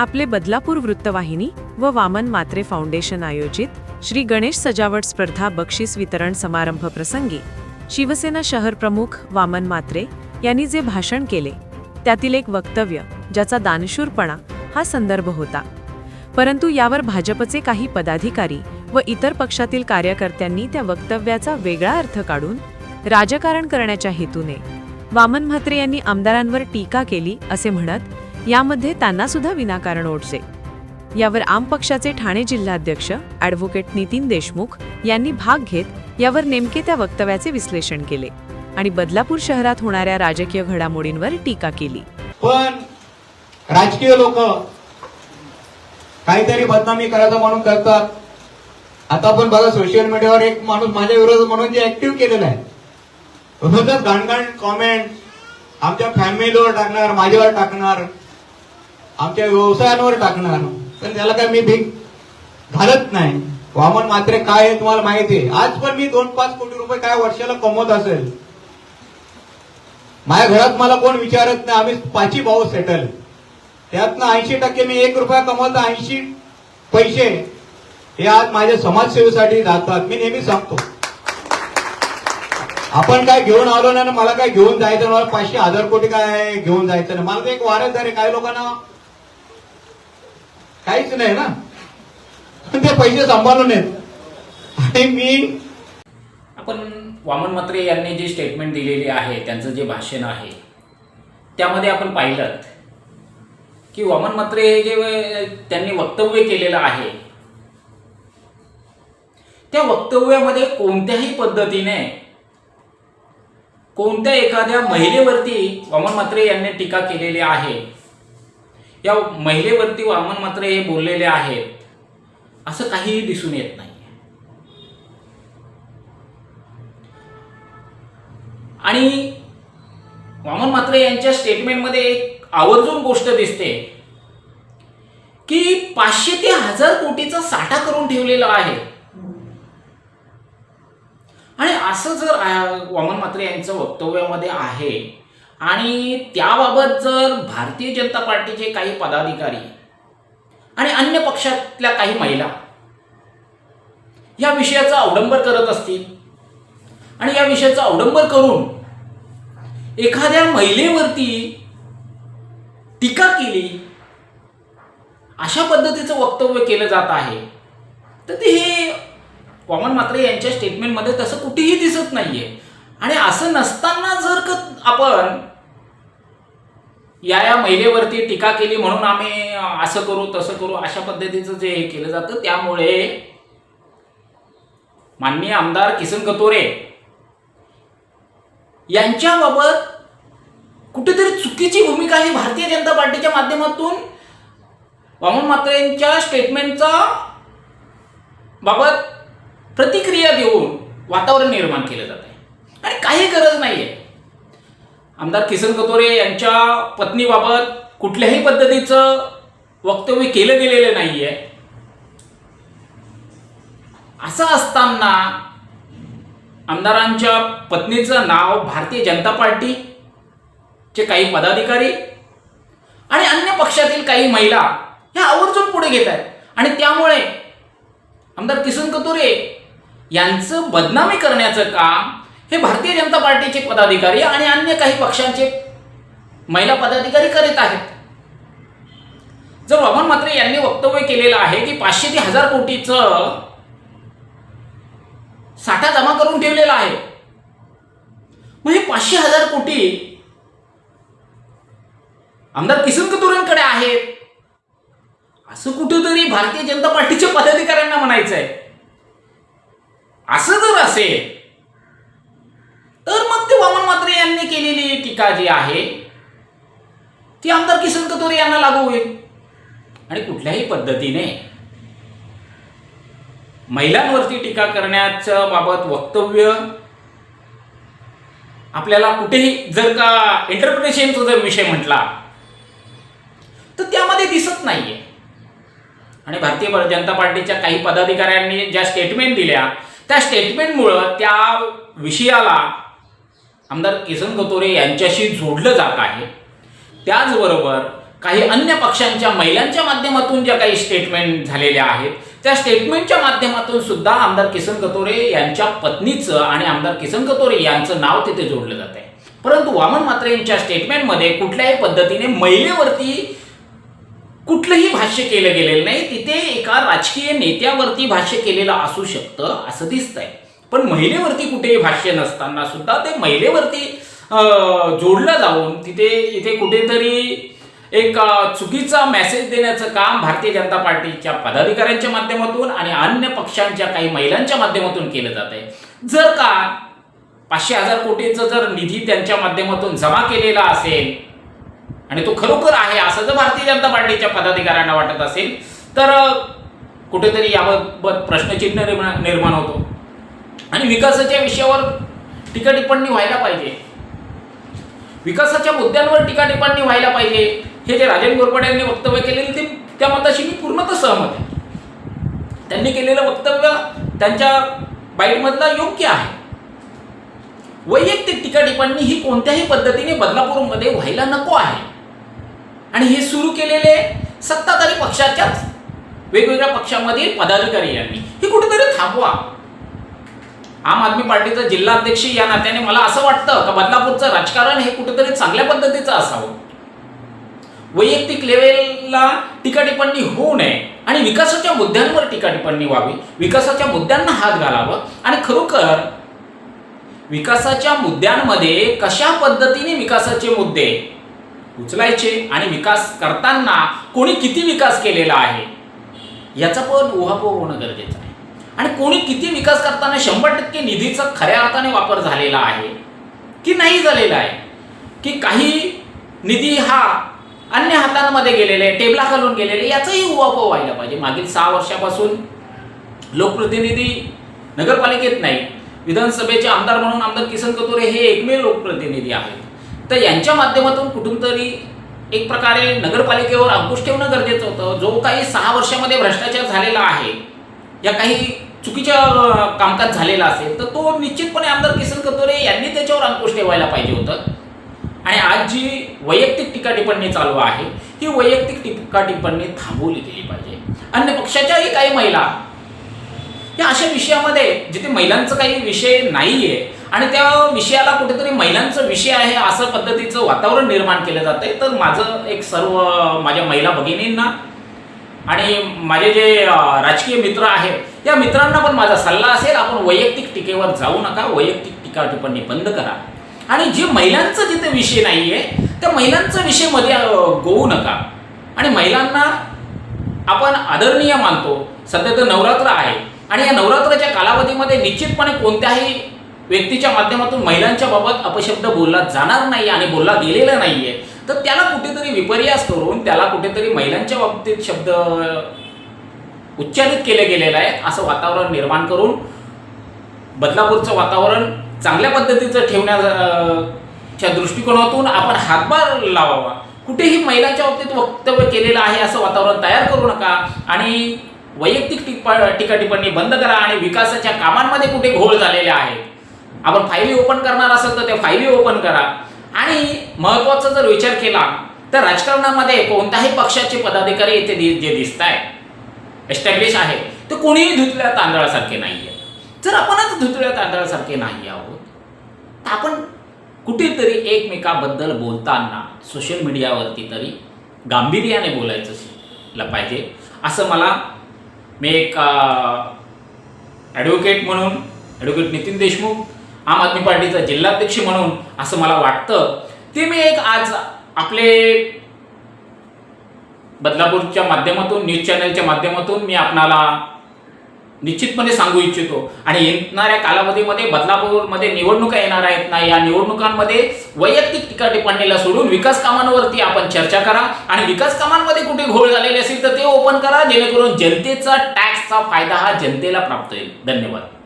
आपले बदलापूर वृत्तवाहिनी व वामन मात्रे फाउंडेशन आयोजित श्री गणेश सजावट स्पर्धा बक्षीस वितरण समारंभ प्रसंगी शिवसेना शहर प्रमुख वामन मात्रे यांनी जे भाषण केले त्यातील एक वक्तव्य ज्याचा दानशूरपणा हा संदर्भ होता. परंतु यावर भाजपचे काही पदाधिकारी व इतर पक्षातील कार्यकर्त्यांनी त्या वक्तव्याचा वेगळा अर्थ काढून राजकारण करण्याच्या हेतूने वामन म्हात्रे यांनी आमदारांवर टीका केली असे म्हणत यामध्ये त्यांना सुद्धा विनाकारण ओढले यावर आम पक्षाचे ठाणे जिल्हाध्यक्ष ॲडव्होकेट नितीन देशमुख यांनी भाग घेत यावर नेमके त्या वक्तव्याचे विश्लेषण केले आणि बदलापूर शहरात होणाऱ्या राजकीय घडामोडींवर टीका केली. पण राजकीय लोक काहीतरी बदनामी करायचं म्हणून करतात. आता आपण बघा सोशल मीडियावर एक माणूस माझ्या विरोधात म्हणून जे ऍक्टिव्ह केलेलं आहे. रोजच घाणघाण कॉमेंट आमच्या फॅमिलीवर टाकणार माझ्यावर टाकणार. आमच्या व्यवसायांवर टाकणार पण त्याला काय मी भीक घालत नाही. वामन मात्र काय आहे तुम्हाला माहिती आहे? आज पण मी दोन पाच कोटी रुपये काय वर्षाला कमवत असेल? माझ्या घरात मला कोण विचारत नाही. आम्ही पाची भाऊ सेटल त्यातनं ऐंशी टक्के मी एक रुपया कमवतो ऐंशी पैसे हे आज माझ्या समाजसेवेसाठी जातात. मी नेहमी सांगतो. आपण काय घेऊन आलो नाही मला काय घेऊन जायचं मला पाचशे हजार कोटी काय घेऊन जायचं नाही? मला तर एक वारस आहे. काही लोकांना काहीच नाही ना. ते पैसे सांभाळून आहेत. आणि मी आपण वामन मात्रे यांनी जी स्टेटमेंट दिलेली आहे त्यांचं जे भाषण आहे त्यामध्ये आपण पाहिलं की वामन मात्रे हे जे त्यांनी वक्तव्य केलेलं आहे त्या वक्तव्यामध्ये कोणत्याही पद्धतीने कोणत्या एखाद्या महिलेवरती वामन मात्रे यांनी टीका केलेली आहे या महिलेवरती वामन मात्र हे बोललेले आहेत असं काहीही दिसून येत नाही आणि वामन मात्रे यांच्या स्टेटमेंटमध्ये एक आवर्जून गोष्ट दिसते. की पाचशे ते हजार कोटीचा साठा करून ठेवलेला आहे. आणि असं जर वामन मात्रे यांचं वक्तव्यामध्ये आहे आणि त्याबाबत जर भारतीय जनता पार्टीचे काही पदाधिकारी आणि अन्य पक्षातल्या काही महिला या विषयाचा अवडंबर करत असतील आणि या विषयाचा अवडंबर करून एखाद्या महिलेवरती टीका केली अशा पद्धतीचं वक्तव्य केलं जात आहे तर ते हे वामन मात्रे यांच्या स्टेटमेंटमध्ये तसं कुठेही दिसत नाहीये. आणि असं नसताना जर का आपण या या महिलेवरती टीका केली म्हणून आम्ही असं करू तसं करू अशा पद्धतीचं जे हे केलं जातं त्यामुळे माननीय आमदार किसन कतोरे यांच्याबाबत कुठेतरी चुकीची भूमिका ही भारतीय जनता पार्टीच्या माध्यमातून वामन मात्रेंच्या स्टेटमेंटचा बाबत प्रतिक्रिया देऊन वातावरण निर्माण केलं जातं आणि काही गरज नाही आहे आमदार किसन कतोरे यांच्या पत्नीबाबत कुठल्याही पद्धतीचं वक्तव्य केलं गेलेलं नाही आहे असं असताना आमदारांच्या पत्नीचं नाव भारतीय जनता पार्टीचे काही पदाधिकारी आणि अन्य पक्षातील काही महिला ह्या आवर्जून पुढे घेत आहेत. आणि त्यामुळे आमदार किसन कतोरे यांचं बदनामी करण्याचं काम हे भारतीय जनता पार्टीचे पदाधिकारी आणि अन्य काही पक्षांचे महिला पदाधिकारी करीत आहेत. जर वामन मात्रे यांनी वक्तव्य केलेलं आहे की पाचशे ते हजार कोटीचं साठा जमा करून ठेवलेला आहे मग हे पाचशे हजार कोटी आमदार किसन कतोरेंकडे आहेत. असं कुठंतरी भारतीय जनता पार्टीच्या पदाधिकाऱ्यांना म्हणायचं आहे असं जर असेल तर मग ते वामन मात्रे यांनी केलेली टीका जी आहे ती आमदार किसन कतोरे यांना लागू होईल. आणि कुठल्याही पद्धतीने महिलांवरती टीका करण्याच्या बाबत वक्तव्य आपल्याला कुठेही जर का इंटरप्रिटेशनचा जर विषय म्हटला तर त्यामध्ये दिसत नाहीये. आणि भारतीय जनता पार्टीच्या काही पदाधिकाऱ्यांनी ज्या स्टेटमेंट दिल्या त्या स्टेटमेंटमुळं त्या विषयाला आमदार किसन कतोरे यांच्याशी जोडलं जात आहे. त्याचबरोबर काही अन्य पक्षांच्या महिलांच्या माध्यमातून ज्या काही स्टेटमेंट झालेल्या आहेत त्या स्टेटमेंटच्या माध्यमातून सुद्धा आमदार किसन कतोरे यांच्या पत्नीचं आणि आमदार किसन कतोरे यांचं नाव तिथे जोडलं जात आहे. परंतु वामन मात्रे यांच्या स्टेटमेंटमध्ये कुठल्याही पद्धतीने महिलेवरती कुठलंही भाष्य केलं गेलेलं नाही. तिथे एका राजकीय नेत्यावरती भाष्य केलेलं असू शकतं असं दिसतंय. पण महिलेवरती कुठेही भाष्य नसताना सुद्धा ते महिलेवरती जोडलं जाऊन तिथे इथे कुठेतरी एक चुकीचा मेसेज देण्याचं काम भारतीय जनता पार्टीच्या पदाधिकाऱ्यांच्या माध्यमातून आणि अन्य पक्षांच्या काही महिलांच्या माध्यमातून केलं जात आहे जर का पाचशे हजार कोटीचा जर निधी त्यांच्या माध्यमातून जमा केलेला असेल आणि तो खरोखर आहे असं जर भारतीय जनता पार्टीच्या पदाधिकाऱ्यांना वाटत असेल तर कुठेतरी याबाबत प्रश्नचिन्ह निर्माण निर्माण होतो. आणि विकासाच्या विषयावर टीका टिप्पणी व्हायला पाहिजे. विकासाच्या मुद्द्यांवर टीका टिप्पणी व्हायला पाहिजे. हे जे राजन गोरपडे यांनी वक्तव्य केलेले ते त्या मताशी मी पूर्णतः सहमत आहे. त्यांनी केलेलं वक्तव्य त्यांच्या बाईटमधलं योग्य आहे. वैयक्तिक टीका टिप्पणी ही कोणत्याही पद्धतीने बदलापूरमध्ये व्हायला नको आहे. आणि हे सुरू केलेले सत्ताधारी पक्षाच्याच वेगवेगळ्या पक्षामधील पदाधिकारी यांनी. हे कुठेतरी थांबवा. आम आदमी पार्टीचा जिल्हाध्यक्ष या नात्याने मला असं वाटतं का बदलापूरचं राजकारण हे कुठेतरी चांगल्या पद्धतीचं असावं? वैयक्तिक लेवलला टीकाटिप्पणी होऊ नये आणि विकासाच्या मुद्द्यांवर टीकाटिप्पणी व्हावी विकासाच्या मुद्द्यांना हात घालावं आणि खरोखर विकासाच्या मुद्द्यांमध्ये कशा पद्धतीने विकासाचे मुद्दे उचलायचे आणि विकास करताना कोणी किती विकास केलेला आहे याचा पण उहापोह होणं गरजेचं आहे. आणि कोणी किती विकास करताना शंभर टक्के निधीचा खऱ्या अर्थाने वापर झालेला आहे की नाही झालेला आहे? की काही निधी हा अन्य हातांमध्ये गेलेले टेबला खालून गेलेले याचाही उहापोह व्हायला पाहिजे. मागील सहा वर्षापासून लोकप्रतिनिधी नगरपालिकेत नाही विधानसभेचे आमदार म्हणून आमदार किसन कतोरे हे एकमेव लोकप्रतिनिधी आहेत. तर यांच्या माध्यमातून कुठून तरी एक प्रकारे नगरपालिकेवर अंकुश ठेवणं गरजेचं होतं. जो काही सहा वर्षामध्ये भ्रष्टाचार झालेला आहे या काही चुकीच्या कामकाज झालेला असेल तर तो निश्चितपणे आमदार किसन कतोरे यांनी त्याच्यावर अंकुश ठेवायला पाहिजे होतं. आणि आज जी वैयक्तिक टीका टिप्पणी चालू आहे ही वैयक्तिक टीका टिप्पणी थांबवली गेली पाहिजे. अन्य पक्षाच्याही काही महिला या अशा विषयामध्ये जिथे महिलांचं काही विषय नाहीये आणि त्या विषयाला कुठेतरी महिलांचा विषय आहे असं पद्धतीचं वातावरण निर्माण केलं जात आहे तर माझं एक सर्व माझ्या महिला भगिनींना आणि माझे जे राजकीय मित्र आहेत या मित्रांना पण माझा सल्ला असेल आपण वैयक्तिक टीकेवर जाऊ नका वैयक्तिक टीका टिप्पणी बंद करा. आणि जे महिलांचा जिथे विषय नाही आहे त्या महिलांचा विषयमध्ये गोवू नका. आणि महिलांना आपण आदरणीय मानतो. सध्या तर नवरात्र आहे. आणि या नवरात्राच्या कालावधीमध्ये निश्चितपणे कोणत्याही व्यक्तीच्या माध्यमातून महिलांच्या बाबत अपशब्द बोलला जाणार नाही आणि बोलला गेलेला आहे तर त्याला कुठेतरी विपर्यास करून त्याला कुठेतरी महिलांच्या बाबतीत शब्द उच्चारित केले गेलेलं आहे. असं वातावरण निर्माण करून बदलापूरचं वातावरण चांगल्या पद्धतीचं ठेवण्याच्या दृष्टिकोनातून आपण हातभार लावावा. कुठेही महिलांच्या बाबतीत वक्तव्य केलेलं आहे असं वातावरण तयार करू नका आणि वैयक्तिक टिप्पा टीका टिप्पणी बंद करा आणि विकासाच्या कामांमध्ये कुठे घोळ झालेले आहेत. आपण फायली ओपन करणार असेल तर त्या फायली ओपन करा. आणि महत्त्वाचा जर विचार केला तर राजकारणामध्ये कोणत्याही पक्षाचे पदाधिकारी येथे दि- जे दिसत आहे एस्टॅब्लिश आहे ते कोणीही धुतल्या तांदळासारखे नाही आहेत जर आपणच धुतल्या तांदळासारखे नाही आहोत तर आपण कुठेतरी एकमेकाबद्दल बोलताना सोशल मीडियावरती तरी गांभीर्याने बोलायचं पाहिजे. असं मला मी एक ॲडव्होकेट म्हणून ॲडव्होकेट नितीन देशमुख आम आदमी पार्टीचा जिल्हाध्यक्ष म्हणून असं मला वाटतं. ते मी एक आज आपले बदलापूरच्या माध्यमातून न्यूज चॅनलच्या माध्यमातून मी आपणाला निश्चितपणे सांगू इच्छितो. आणि येणाऱ्या कालावधीमध्ये बदलापूरमध्ये निवडणुका येणार आहेत ना या निवडणुकांमध्ये वैयक्तिक टीका टिप्पणीला सोडून विकास कामांवरती आपण चर्चा करा आणि विकास कामांमध्ये कुठे घोळ झालेले असेल तर ते ओपन करा जेणेकरून जनतेचा टॅक्सचा फायदा हा जनतेला प्राप्त होईल. धन्यवाद.